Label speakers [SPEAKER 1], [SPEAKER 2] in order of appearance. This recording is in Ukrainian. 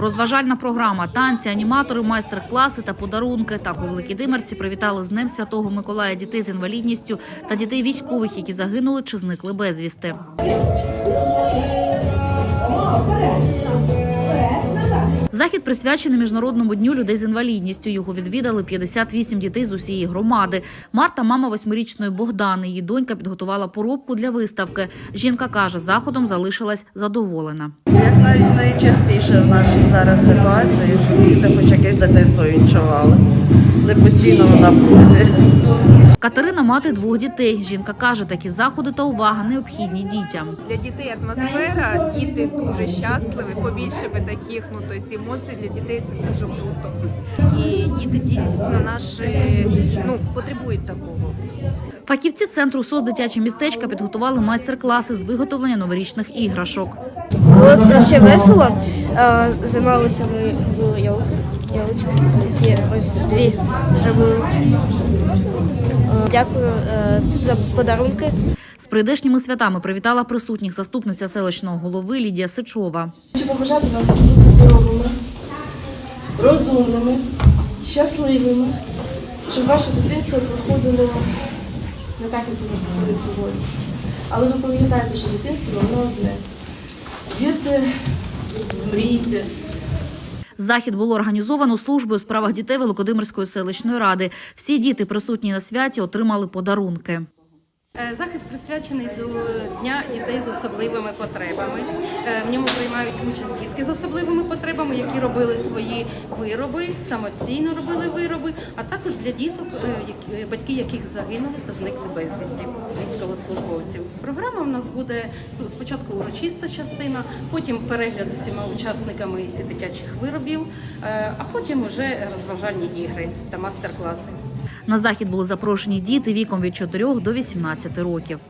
[SPEAKER 1] Розважальна програма, танці, аніматори, майстер-класи та подарунки. Так у Великій Димерці привітали з Днем Святого Миколая дітей з інвалідністю та дітей військових, які загинули чи зникли безвісти. Захід присвячений міжнародному дню людей з інвалідністю. Його відвідали 58 дітей з усієї громади. Марта, мама восьмирічної Богдани. Її донька підготувала поробку для виставки. Жінка каже, заходом залишилась задоволена.
[SPEAKER 2] Як най, найчастіше в нашій зараз ситуації, щоб діти хоч якесь дитинство відчували, не постійно в напрузі.
[SPEAKER 1] Катерина мати двох дітей. Жінка каже, такі заходи та увага необхідні дітям.
[SPEAKER 3] Для дітей атмосфера, діти дуже щасливі, побільше би таких, ну тобто емоцій для дітей це дуже круто. І діти дійсно наші ну, потребують такого.
[SPEAKER 1] Фахівці центру СОС дитячі містечка підготували майстер-класи з виготовлення новорічних іграшок.
[SPEAKER 4] Було взагалі весело. Е, Займалися ми в ялки. Ялочки. Такі ось дві зробили. Дякую е, за подарунки.
[SPEAKER 1] З прийдешніми святами привітала присутніх заступниця селищного голови Лідія Сичова.
[SPEAKER 5] Хочу побажати вам бути здоровими, розумними, щасливими, щоб ваше дитинство проходило не так, як воно проходить сьогодні. Але ви пам'ятаєте, що дитинство воно одне. Вірте, мрійте.
[SPEAKER 1] Захід було організовано службою у справах дітей Великодимирської селищної ради. Всі діти, присутні на святі, отримали подарунки.
[SPEAKER 3] Е, Захід присвячений до Дня дітей з особливими потребами. Е, В ньому приймають участь дітки з особливими потребами, які робили свої вироби, самостійно робили вироби, а також для діток, е, батьки яких загинули та зникли безвісті. Програма в нас буде спочатку урочиста частина, потім перегляд всіма учасниками дитячих виробів, е, а потім вже розважальні ігри та мастер-класи.
[SPEAKER 1] На захід були запрошені діти віком від 4 до 18 років.